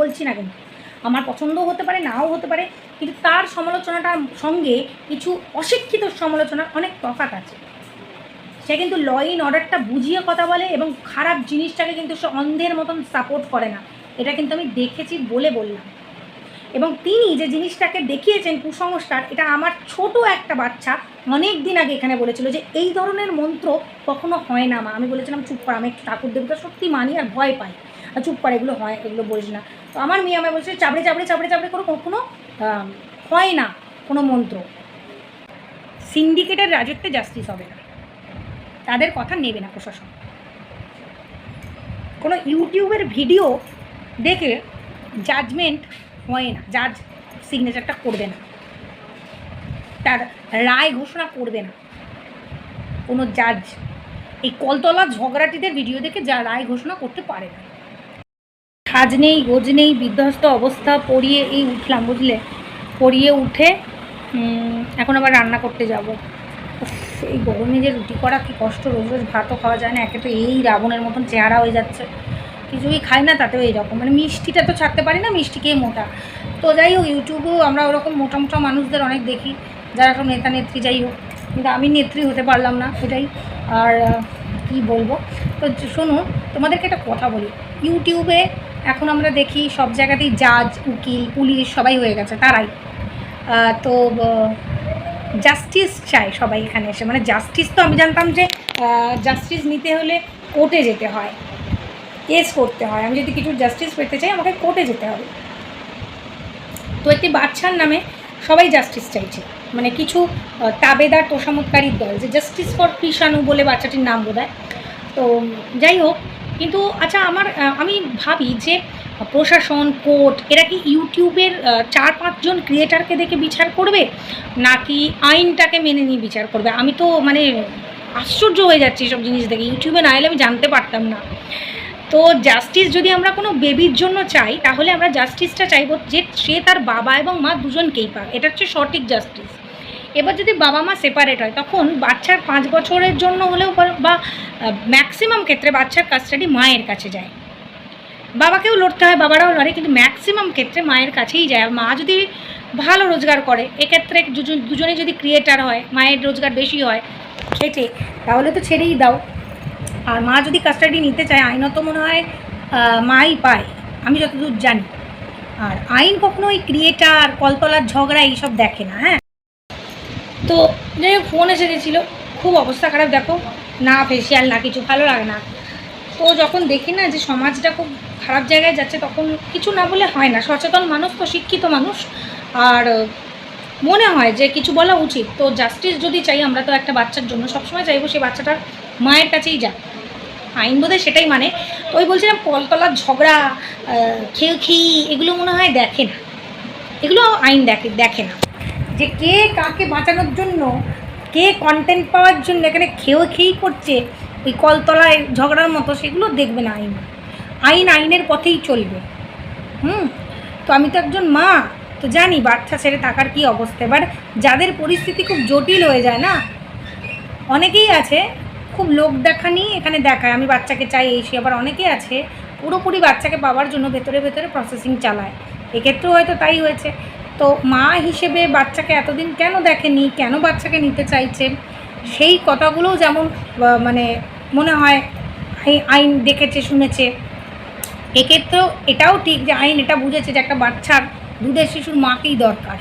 বলছি না কিন্তু। আমার পছন্দও হতে পারে, নাও হতে পারে, কিন্তু তার সমালোচনাটার সঙ্গে কিছু অশিক্ষিত সমালোচনার অনেক তফাৎ আছে। সে কিন্তু ল ইন অর্ডারটা বুঝিয়ে কথা বলে এবং খারাপ জিনিসটাকে কিন্তু সে অন্ধের মতন সাপোর্ট করে না। এটা কিন্তু আমি দেখেছি বলে বললাম। এবং তিনি যে জিনিসটাকে দেখিয়েছেন কুসংস্কার, এটা আমার ছোট একটা বাচ্চা অনেক দিন আগে এখানে বলেছিল যে, এই ধরনের মন্ত্র কখনো হয় না মা। আমি বলেছিলাম, চুপ কর, আমি ঠাকুর দেবতা সত্যি মানি আর ভয় পাই। চুপ করে, এগুলো হয়, এগুলো বলিস না। তো আমার মেয়ে আমায় বলছে চাপড়ে চাপড়ে চাপড়ে চাপড়ে করে কখনো হয় না, কোনো মন্ত্র। সিন্ডিকেটের রাজত্বে জাস্টিস হবে না। তাদের কথা নেবে না প্রশাসন। কোনো ইউটিউবের ভিডিও দেখে জাজমেন্ট হয় না জাজ সিগনেচারটা করবে না। তার রায় ঘোষণা করবে না। কোনো জাজ এই কলতলা ঝগড়াটিদের ভিডিও দেখে যা রায় ঘোষণা করতে পারে না। সাজ নেই, গোজ নেই, বিধ্বস্ত অবস্থা, পড়িয়ে এই উঠলাম, বুঝলে? পড়িয়ে উঠে এখন আবার রান্না করতে যাব। এই গরমে যে রুটি করা কি কষ্ট, রোজ রোজ ভাতও খাওয়া যায় না, একে তো এই রাবণের মতন চেহারা হয়ে যাচ্ছে। কিছুই খাই না, তাতেও এইরকম মানে মিষ্টিটা তো ছাড়তে পারি না, মিষ্টি খেয়ে মোটা। তো যাই হোক, ইউটিউবেও আমরা ওরকম মোটা মোটা মানুষদের অনেক দেখি, যারা সব নেতা, নেত্রী, যাই হোক। কিন্তু আমি নেত্রী হতে পারলাম না এটাই আর কি বলব? তো শোনো, তোমাদেরকে একটা কথা বলি। ইউটিউবে এখন আমরা দেখি সব জায়গাতেই জাজ, উকিল, পুলিশ সবাই হয়ে গেছে, তারাই। তো জাস্টিস চায় সবাই এখানে এসে। মানে জাস্টিস তো আমি জানতাম যে জাস্টিস নিতে হলে কোর্টে যেতে হয়। কেস করতে হয়। আমি যদি কিছু জাস্টিস পেতে চাই, আমাকে কোর্টে যেতে হবে। তো একটি বাচ্চার নামে সবাই জাস্টিস চাইছে। মানে কিছু তাবেদার, তোষামতকারীর দল। যে জাস্টিস ফর কৃষাণু বলে বাচ্চাটির নাম বোধ তো, যাই হোক কিন্তু আচ্ছা আমার আমি ভাবি যে প্রশাসন, কোর্ট, এরা কি ইউটিউবের চার পাঁচজন ক্রিয়েটারকে দেখে বিচার করবে? নাকি আইনটাকে মেনে নিয়ে বিচার করবে? আমি তো মানে আশ্চর্য হয়ে যাচ্ছি সব জিনিস দেখে। ইউটিউবে না এলে আমি জানতে পারতাম না। তো জাস্টিস যদি আমরা কোনো বেবির জন্য চাই, তাহলে আমরা জাস্টিসটা চাইব যে সে তার বাবা এবং মা দুজনকেই পাক। এটা হচ্ছে সঠিক জাস্টিস এবার যদি বাবা মা সেপারেট হয়, তখন বাচ্চার পাঁচ বছরের জন্য হলেও বা- ম্যাক্সিমাম ক্ষেত্রে বাচ্চার কাস্টাডি মায়ের কাছে যায়। বাবাকেও লড়তে হয়, বাবারাও লড়ে, কিন্তু ম্যাক্সিমাম ক্ষেত্রে মায়ের কাছেই যায়। আর মা যদি ভালো রোজগার করে, এক্ষেত্রে দুজন- যদি ক্রিয়েটার হয়, মায়ের রোজগার বেশি হয়, খেটে, তাহলে তো ছেড়েই দাও। আর মা যদি কাস্টাডি নিতে চায় আইনত মনে হয় মাই পায়, আমি যতদূর জানি। আর আইন কখনো ওই ক্রিয়েটার কলতলার ঝগড়া এইসব দেখে না হ্যাঁ? তো যাই হোক ফোন এসে গেছিল। খুব অবস্থা খারাপ, দেখো। না ফেসিয়াল না কিছু, ভালো লাগে না। তো যখন দেখি না যে সমাজটা খুব খারাপ জায়গায় যাচ্ছে, তখন কিছু না বলে হয় না। সচেতন মানুষ তো, শিক্ষিত মানুষ। আর মনে হয় যে কিছু বলা উচিত। তো জাস্টিস যদি চাই, আমরা তো একটা বাচ্চার জন্য সবসময় চাইব সেই বাচ্চাটার মায়ের কাছেই যাক। আইন বোধহয় সেটাই মানে। তো ওই বলছিলাম, কলতলার ঝগড়া খেয়ে এগুলো মনে হয় দেখে না। এগুলো আইন দেখে দেখে না। যে কে কাকে বাঁচানোর জন্য, কে কন্টেন্ট পাওয়ার জন্য এখানে খেয়েও খেয়েই করছে, ওই কলতলায় ঝগড়ার মতো, সেগুলো দেখবে না আইন। আইন আইনের পথেই চলবে। হুম? তো আমি তো একজন মা, তো জানি বাচ্চা ছেড়ে থাকার কি অবস্থা। এবার যাদের পরিস্থিতি খুব জটিল হয়ে যায় না, অনেকেই আছে, খুব লোক দেখা নিয়ে এখানে দেখায়। আমি বাচ্চাকে চাই এই, সে আবার অনেকেই আছে, পুরোপুরি বাচ্চাকে পাওয়ার জন্য ভেতরে ভেতরে প্রসেসিং চালায়। এক্ষেত্রেও হয়তো তাই হয়েছে। তো মা হিসেবে বাচ্চাকে এতদিন কেন দেখেনি, কেন বাচ্চাকে নিতে চাইছে? সেই কথাগুলোও যেমন মানে মনে হয় আইন দেখেছে, শুনেছে। এক্ষেত্রেও এটাও ঠিক যে আইন এটা বুঝেছে যে একটা বাচ্চার দুধের শিশুর মাকেই দরকার।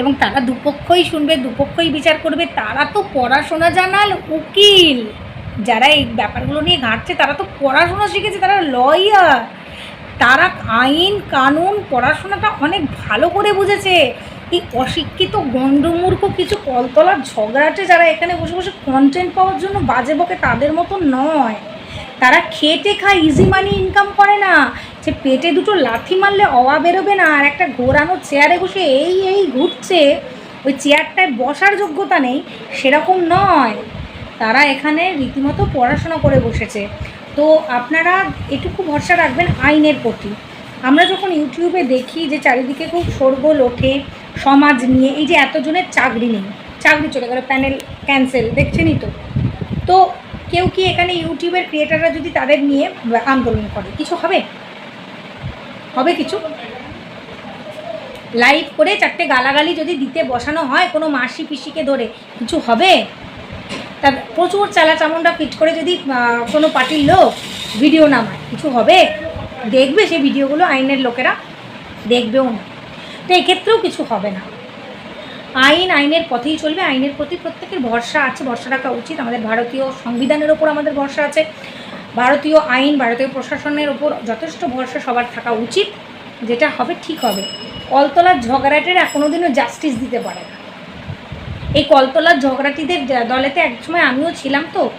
এবং তারা দুপক্ষই শুনবে, দুপক্ষই বিচার করবে, তারা তো পড়াশোনা জানাল, উকিল। যারা এই ব্যাপারগুলো নিয়ে ঘাঁটছে, তারা তো পড়াশোনা শিখেছে, তারা লয়ার। তারা আইন, কানুন, পড়াশোনাটা অনেক ভালো করে বুঝেছে। এই অশিক্ষিত গণ্ডমূর্খ কিছু কলতলার ঝগড়াটে যারা এখানে বসে বসে কন্টেন্ট পাওয়ার জন্য বাজে বকে তাদের মতো নয়। তারা খেটে খায় ইজি মানি ইনকাম করে না। যে পেটে দুটো লাথি মারলে অওয়া বেরোবে না আর একটা ঘোরানো চেয়ারে বসে এই এই ঘুরছে, ওই চেয়ারটায় বসার যোগ্যতা নেই, সেরকম নয়। তারা এখানে রীতিমতো পড়াশোনা করে বসেছে। তো আপনারা এটুকু ভরসা রাখবেন আইনের প্রতি। আমরা যখন ইউটিউবে দেখি যে চারিদিকে খুব শোরগোল ওঠে সমাজ নিয়ে, এই যে এতজনের চাকরি নেই, চাকরি চলে গেল, প্যানেল ক্যান্সেল, দেখছেনই তো। তো কেউ কি এখানে ইউটিউবের ক্রিয়েটাররা যদি তাদের নিয়ে আন্দোলন করে, কিছু হবে? হবে কিছু? লাইভ করে চারটে গালাগালি যদি দিতে বসানো হয় কোনো মাসি পিসিকে ধরে, কিছু হবে? তা প্রচুর চালা চামুন্ডা ফিট করে যদি কোনো পার্টির লোক ভিডিও নামায় কিছু হবে? দেখবে সেই ভিডিওগুলো আইনের লোকেরা, দেখবেও না। তো এক্ষেত্রেও কিছু হবে না। আইন আইনের পথেই চলবে, আইনের প্রতি প্রত্যেকের ভরসা আছে ভরসা রাখা উচিত। আমাদের ভারতীয় সংবিধানের ওপর আমাদের ভরসা আছে। ভারতীয় আইন, ভারতীয় প্রশাসনের ওপর যথেষ্ট ভরসা সবার থাকা উচিত। যেটা হবে, ঠিক হবে। কলতলার ঝগড়াটেরা কোনোদিনও জাস্টিস দিতে পারে না। এই কলতলার ঝগড়াটিদের দলেতে একসময় আমিও ছিলাম তো।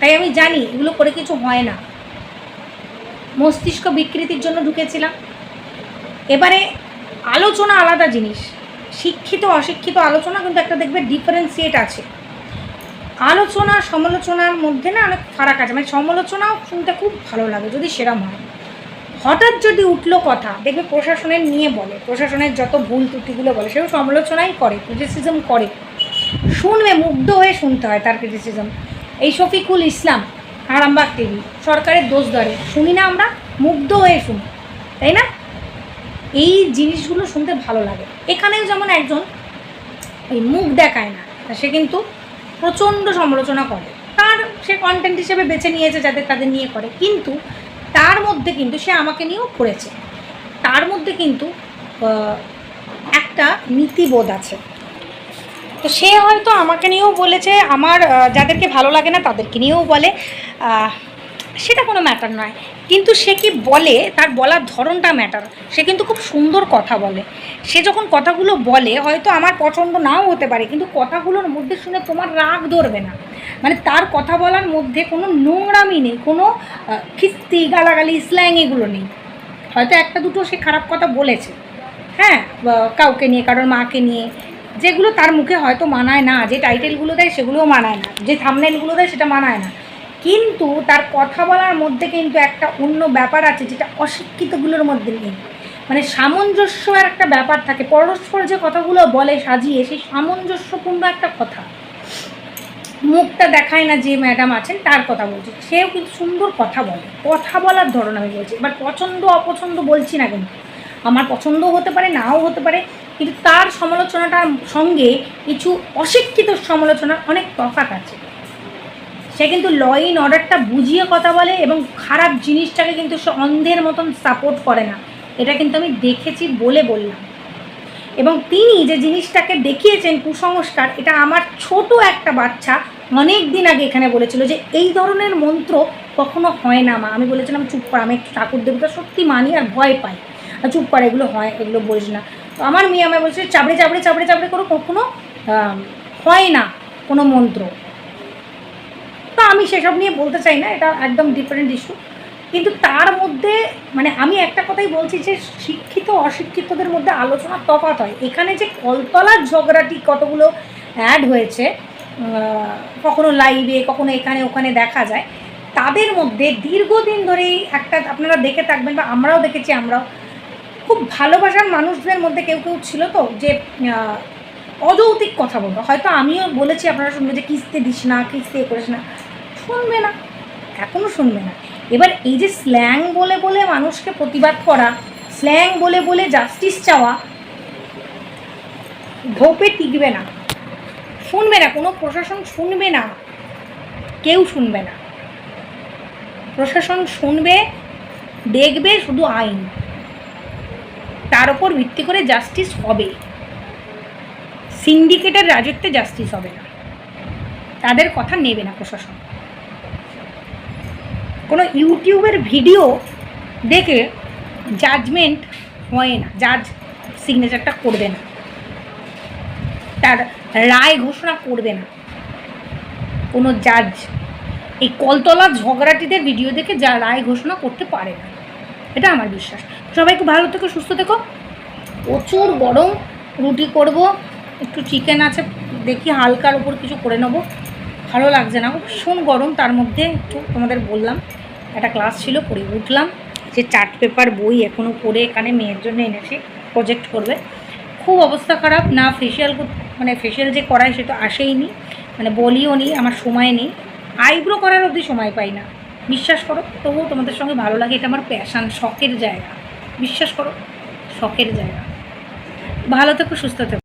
তাই আমি জানি এগুলো করে কিছু হয় না। মস্তিষ্ক বিকৃতির জন্য ঢুকেছিলাম। এবারে আলোচনা আলাদা জিনিস। শিক্ষিত, অশিক্ষিত আলোচনা কিন্তু একটা দেখবে ডিফারেন্সিয়েট আছে। আলোচনা, সমালোচনার মধ্যে না অনেক ফারাক আছে। মানে সমালোচনাও শুনতে খুব ভালো লাগে যদি সেরম হয়। হঠাৎ যদি উঠল কথা, দেখবে প্রশাসনের নিয়ে বলে, প্রশাসনের যত ভুল ত্রুটিগুলো বলে সেও সমালোচনাই করে ক্রিটিসিজম করে। শুনবে, মুগ্ধ হয়ে শুনতে হয় তার ক্রিটিসিজম এই শফিকুল ইসলাম আরামবাগ টিভি, সরকারের দোষ ধরে। শুনি না আমরা, মুগ্ধ হয়ে শুনি, তাই না? এই জিনিসগুলো শুনতে ভালো লাগে। এখানেও যেমন একজন এই মুখ দেখায় না সে কিন্তু প্রচণ্ড সমালোচনা করে। তার সে কন্টেন্ট হিসেবে বেছে নিয়েছে যাদের তাদের নিয়ে করে। কিন্তু তার মধ্যে কিন্তু সে আমাকে নিয়েও করেছে। তার মধ্যে কিন্তু একটা নীতিবোধ আছে। তো সে হয়তো আমাকে নিয়েও বলেছে, আমার যাদেরকে ভালো লাগে না তাদেরকে নিয়েও বলে। সেটা কোনো ম্যাটার নয়। কিন্তু সে কি বলে, তার বলার ধরনটা ম্যাটার সে কিন্তু খুব সুন্দর কথা বলে। সে যখন কথাগুলো বলে, হয়তো আমার পছন্দ নাও হতে পারে, কিন্তু কথাগুলোর মধ্যে শুনে তোমার রাগ ধরবে না। মানে তার কথা বলার মধ্যে কোনো নোংরামি নেই, কোনো খিস্তি, গালাগালি স্ল্যাং এগুলো নেই। হয়তো একটা দুটো সে খারাপ কথা বলেছে। হ্যাঁ কাউকে নিয়ে, কারোর মাকে নিয়ে, যেগুলো তার মুখে হয়তো মানায় না, যে টাইটেলগুলো দেয় সেগুলোও মানায় না, যে থামনেলগুলো দেয় সেটা মানায় না। কিন্তু তার কথা বলার মধ্যে কিন্তু একটা অন্য ব্যাপার আছে যেটা অশিক্ষিতগুলোর মধ্যে নেই। মানে সামঞ্জস্য একটা ব্যাপার থাকে। পরস্পর যে কথাগুলো বলে, সাজিয়ে, সেই সামঞ্জস্যপূর্ণ একটা কথা। মুখটা দেখায় না যে ম্যাডাম আছেন, তার কথা বলছি। সেও কিন্তু সুন্দর কথা বলে। কথা বলার ধরন আমি বলছি। এবার পছন্দ, অপছন্দ বলছি না কিন্তু আমার পছন্দও হতে পারে, নাও হতে পারে। কিন্তু তার সমালোচনাটার সঙ্গে কিছু অশিক্ষিত সমালোচনার অনেক তফাৎ আছে। সে কিন্তু ল ইন অর্ডারটা বুঝিয়ে কথা বলে এবং খারাপ জিনিসটাকে কিন্তু সে অন্ধের মতন সাপোর্ট করে না। এটা কিন্তু আমি দেখেছি বলে বললাম। এবং তিনি যে জিনিসটাকে দেখিয়েছেন কুসংস্কার, এটা আমার ছোট একটা বাচ্চা অনেক দিন আগে এখানে বলেছিল যে, এই ধরনের মন্ত্র কখনো হয় না মা। আমি বলেছিলাম, চুপ কর, আমি ঠাকুর দেবতা সত্যি মানি আর ভয় পাই। আর চুপ কর, এগুলো হয়, এগুলো বলিস না। তো আমার মেয়ে আমায় বলছে, চাবড়ে চাবড়ে চাবড়ে চাবড়ে করে। কখনো হয় না কোনো মন্ত্র। তো আমি সেসব নিয়ে বলতে চাই না এটা একদম ডিফারেন্ট ইস্যু কিন্তু তার মধ্যে মানে আমি একটা কথাই বলছি যে শিক্ষিত অশিক্ষিতদের মধ্যে আলোচনার তফাৎ হয়। এখানে যে কলতলার ঝগড়াটি কতগুলো অ্যাড হয়েছে কখনো লাইভে কখনো এখানে ওখানে দেখা যায় তাদের মধ্যে দীর্ঘদিন ধরেই একটা আপনারা দেখে থাকবেন বা আমরাও দেখেছি আমরাও খুব ভালোবাসার মানুষদের মধ্যে কেউ কেউ ছিল তো যে আহ, অযৌক্তিক কথা বলব। হয়তো আমিও বলেছি আপনারা শুনবে যে কিস্তি দিস না কিস্তি এ করিস না। শুনবে না এখনও শুনবে না। এবার এই যে স্ল্যাং বলে বলে মানুষকে প্রতিবাদ করা স্ল্যাং বলে বলে জাস্টিস চাওয়া ধোপে টিকবে না। শুনবে না, কোনো প্রশাসন শুনবে না, কেউ শুনবে না। প্রশাসন শুনবে, দেখবে শুধু আইন। তার উপর ভিত্তি করে জাস্টিস হবে। সিন্ডিকেটের রাজত্বে জাস্টিস হবে না। তাদের কথা নেবে না প্রশাসন। কোনো ইউটিউবের ভিডিও দেখে জাজমেন্ট হয় না জাজ সিগনেচারটা করবে না। তার রায় ঘোষণা করবে না। কোনো জাজ এই কলতলা ঝগড়াটিদের ভিডিও দেখে যা রায় ঘোষণা করতে পারে না। এটা আমার বিশ্বাস। সবাই খুব ভালো থেকো, সুস্থ থেকো। প্রচুর গরম, রুটি করব, একটু চিকেন আছে, দেখি হালকার উপর কিছু করে নেব। ভালো লাগছে না। ভীষণ গরম, তার মধ্যে একটু তোমাদের বললাম। একটা ক্লাস ছিল, পড়ে উঠলাম। যে চার্ট পেপার, বই এখনও পড়ে এখানে মেয়ের জন্য এনেছি প্রজেক্ট করবে। খুব অবস্থা খারাপ, না ফেসিয়াল মানে ফেসিয়াল যে করায় সেটা আসেইনি। মানে বলিও নি, আমার সময় নেই। আইব্রো করার অবধি সময় পাই না। বিশ্বাস করো, তবুও তোমাদের সঙ্গে ভালো লাগে, এটা আমার প্যাশান শখের জায়গা। বিশ্বাস করো, শখের জায়গা। ভালো থেকো, সুস্থ থেকো।